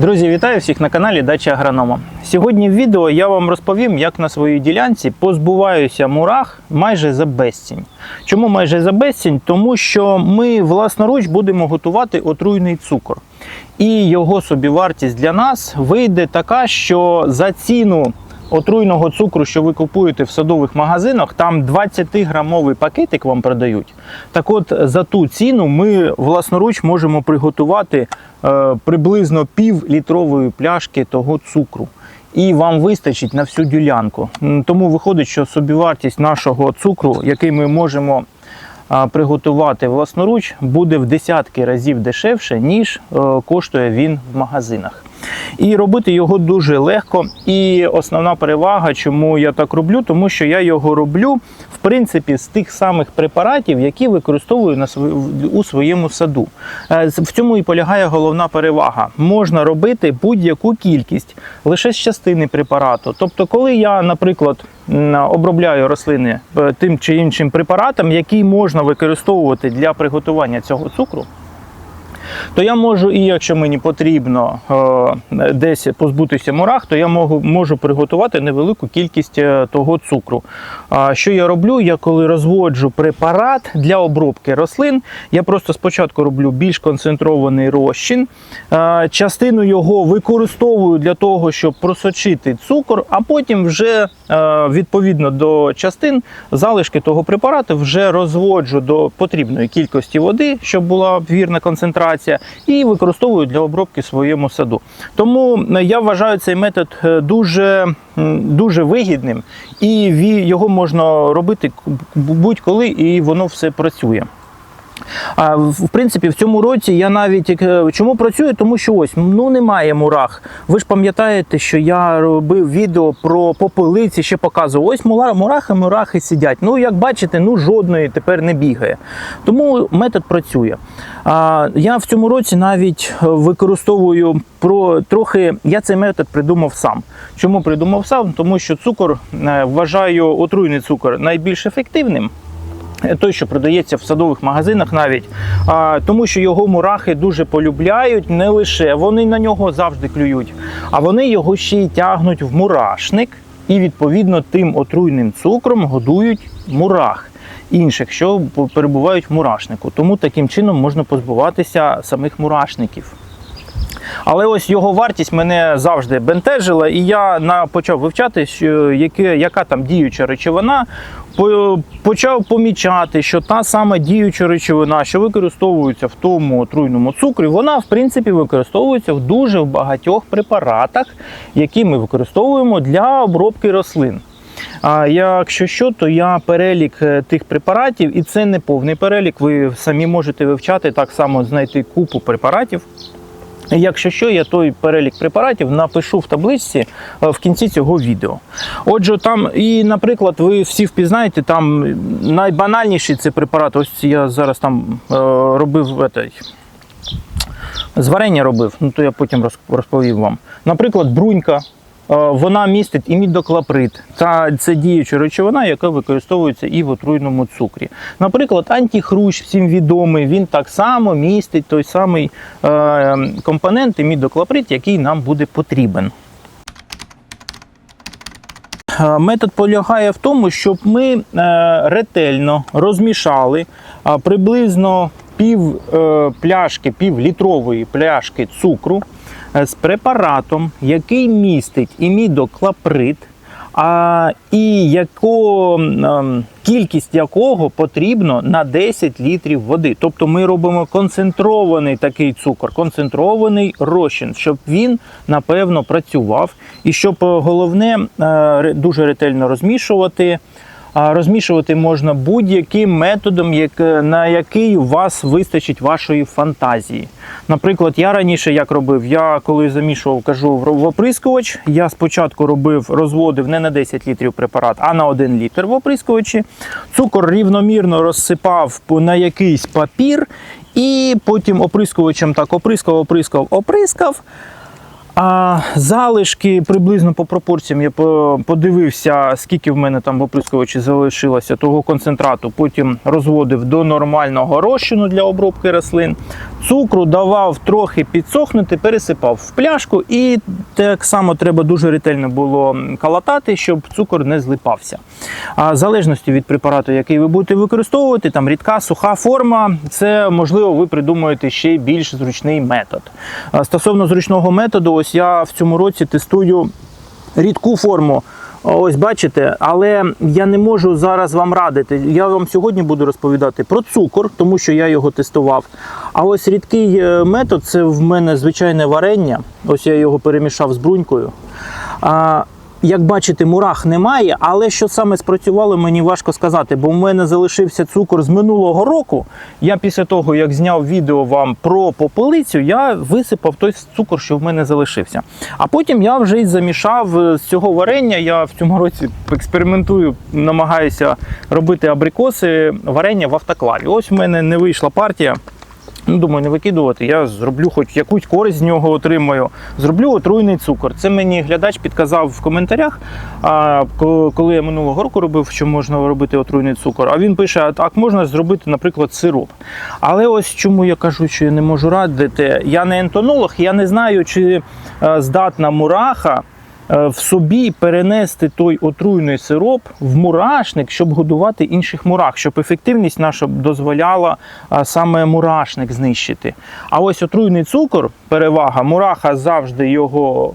Друзі, вітаю всіх на каналі Дача Агронома. Сьогодні в відео я вам розповім, як на своїй ділянці позбуваюся мурах майже за безцінь. Чому майже за безцінь? Тому що ми власноруч будемо готувати отруйний цукор. І його собівартість для нас вийде така, що за ціну отруйного цукру, що ви купуєте в садових магазинах, там 20-грамовий пакетик вам продають. Так от за ту ціну ми власноруч можемо приготувати е, приблизно пів-літрової пляшки того цукру. І вам вистачить на всю ділянку. Тому виходить, що собівартість нашого цукру, який ми можемо приготувати власноруч, буде в десятки разів дешевше, ніж е, коштує він в магазинах. І робити його дуже легко. І основна перевага, чому я так роблю, тому що я його роблю в принципі з тих самих препаратів, які використовую на у своєму саду. Е, В цьому і полягає головна перевага. Можна робити будь-яку кількість лише з частини препарату. Тобто, коли я, наприклад, обробляю рослини е, тим чи іншим препаратом, який можна використовувати для приготування цього цукру, то я можу, і якщо мені потрібно е, десь позбутися мурах, то я можу, можу приготувати невелику кількість е, того цукру. Що я роблю? Я коли розводжу препарат для обробки рослин, я просто спочатку роблю більш концентрований розчин. Е, частину його використовую для того, щоб просочити цукор, а потім вже відповідно до частин залишки того препарату вже розводжу до потрібної кількості води, щоб була вірна концентрація, і використовую для обробки в своєму саду. Тому е, я вважаю цей метод е, дуже, дуже вигідним, і його можна робити будь-коли, і воно все працює. В принципі, в цьому році я навіть е, чому працюю, тому що ось ну немає мурах. Ви ж пам'ятаєте, що я робив відео про попелиці, ще показував. Ось мурахи, мурахи сидять. Ну, як бачите, ну жодної тепер не бігає. Тому метод працює. А, я в цьому році навіть е, використовую про трохи. Я цей метод придумав сам. Чому придумав сам? Тому що цукор е, вважаю отруйний цукор найбільш ефективним. Той, що продається в садових магазинах, навіть а, тому, що його мурахи дуже полюбляють, не лише вони на нього завжди клюють, а вони його ще й тягнуть в мурашник, і відповідно тим отруйним цукром годують мурах інших, що перебувають в мурашнику. Тому таким чином можна позбуватися самих мурашників. Але ось його вартість мене завжди бентежила, і я почав вивчати, яке, яка там діюча речовина. По- Почав помічати, що та сама діюча речовина, що використовується в тому отруйному цукрі, вона в принципі використовується в дуже багатьох препаратах, які ми використовуємо для обробки рослин. А якщо що, то я перелік е, тих препаратів, і це не повний перелік. Ви самі можете вивчати так само знайти купу препаратів. Якщо що, я той перелік препаратів напишу в табличці е, в кінці цього відео. Отже, там, і, наприклад, ви всі впізнаєте, там найбанальніший це препарат. Ось я зараз там е, робив зварення робив, ну то я потім роз- розповів вам. Наприклад, брунька. Е, Вона містить імідоклаприд. Та це діюча речовина, яка використовується і в отруйному цукрі. Наприклад, антихрущ, всім відомий, він так само містить той самий е, компонент імідоклаприд, який нам буде потрібен. Е, Метод полягає в тому, щоб ми ретельно розмішали приблизно пів пляшки, пів літрової пляшки цукру з препаратом, який містить імідоклаприд, а, і яко, ем, кількість якого потрібно на 10 літрів води. Тобто ми робимо концентрований такий цукор, концентрований розчин, щоб він напевно працював. І щоб е, головне е, дуже ретельно розмішувати. Розмішувати можна будь-яким методом, на який у вас вистачить вашої фантазії. Наприклад, я раніше як робив, я коли замішував, кажу в оприскувач, я спочатку робив, розводив не на 10 літрів препарат, а на 1 літр в оприскувачі. Цукор рівномірно розсипав на якийсь папір, і потім оприскувачем так оприскав, оприскав, оприскав. А залишки приблизно по пропорціям я подивився, скільки в мене там в залишилося того концентрату. Потім розводив до нормального розчину для обробки рослин. Цукру давав трохи підсохнути, пересипав в пляшку, і так само треба дуже ретельно було калатати, щоб цукор не злипався. А в залежності від препарату, який ви будете використовувати, там рідка, суха форма, це можливо ви придумаєте ще більш зручний метод. Стосовно зручного методу, ось я в цьому році тестую рідку форму. Ось бачите, але я не можу зараз вам радити. Я вам сьогодні буду розповідати про цукор, тому що я його тестував. А ось рідкий е, метод це в мене звичайне варення. Ось я його перемішав з брунькою. Як бачите, мурах немає, але що саме спрацювало, мені важко сказати, бо в мене залишився цукор з минулого року. Я після того, як зняв відео вам про попелицю, я висипав той цукор, що в мене залишився. А потім я вже й замішав е, з цього варення. Я в цьому році експериментую, намагаюся робити абрикоси варення в автоклаві. Ось в мене не вийшла партія. Ну, думаю, не викидувати. Я зроблю хоч якусь користь з нього отримаю. Зроблю отруйний цукор. Це мені глядач підказав в коментарях. А коли я минулого року робив, що можна робити отруйний цукор. А він пише: так можна зробити, наприклад, сироп. Але ось чому я кажу, що я не можу радити. Я не ентонолог, я не знаю, чи е, здатна мураха. Е, В собі перенести той отруйний сироп в мурашник, щоб годувати інших мурах, щоб ефективність наша дозволяла саме мурашник знищити. А ось отруйний цукор, перевага, мураха завжди його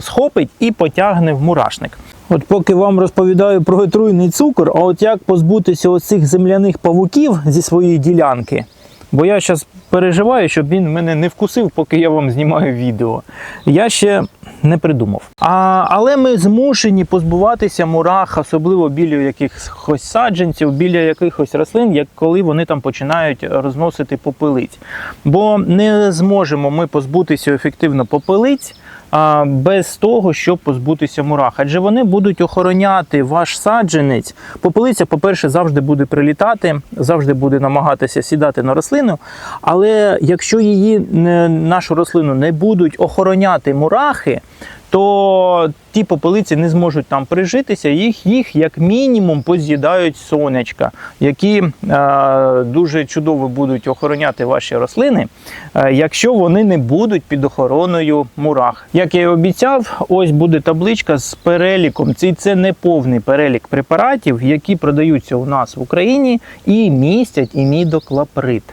схопить і потягне в мурашник. От поки вам розповідаю про отруйний цукор, а от як позбутися оцих земляних павуків зі своєї ділянки. Бо я зараз переживаю, щоб він мене не вкусив, поки я вам знімаю відео. Я ще не придумав. А, але ми змушені позбуватися мурах, особливо біля якихось саджанців, біля якихось рослин, як коли вони там починають розносити попелиць. Бо не зможемо ми позбутися ефективно попелиць. Без того, щоб позбутися мурах, адже вони будуть охороняти ваш саджанець. Попелиця, по-перше, завжди буде прилітати, завжди буде намагатися сідати на рослину. Але якщо її нашу рослину не будуть охороняти мурахи, то ті попелиці не зможуть там прижитися, їх, їх як мінімум поз'їдають сонечка, які е, дуже чудово будуть охороняти ваші рослини, е, якщо вони не будуть під охороною мурах. Як я і обіцяв, ось буде табличка з переліком. Це, це не повний перелік препаратів, які продаються у нас в Україні і містять імідоклаприд.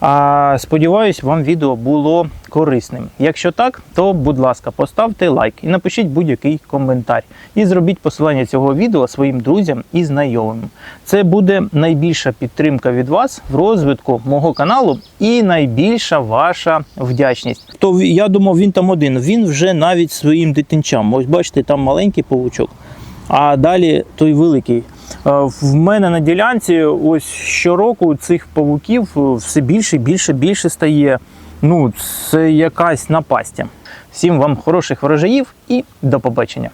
А, сподіваюсь, вам відео було корисним. Якщо так, то будь ласка, поставте лайк і напишіть будь-який коментар. І зробіть посилання цього відео своїм друзям і знайомим. Це буде найбільша підтримка від вас в розвитку мого каналу і найбільша ваша вдячність. То я думав, він там один. Він вже навіть своїм дитинчам. Ось бачите, там маленький павучок, а далі той великий. Е, В мене на ділянці ось щороку цих павуків е, все більше, більше, більше стає. Ну, це якась напастя. Всім вам хороших врожаїв і до побачення.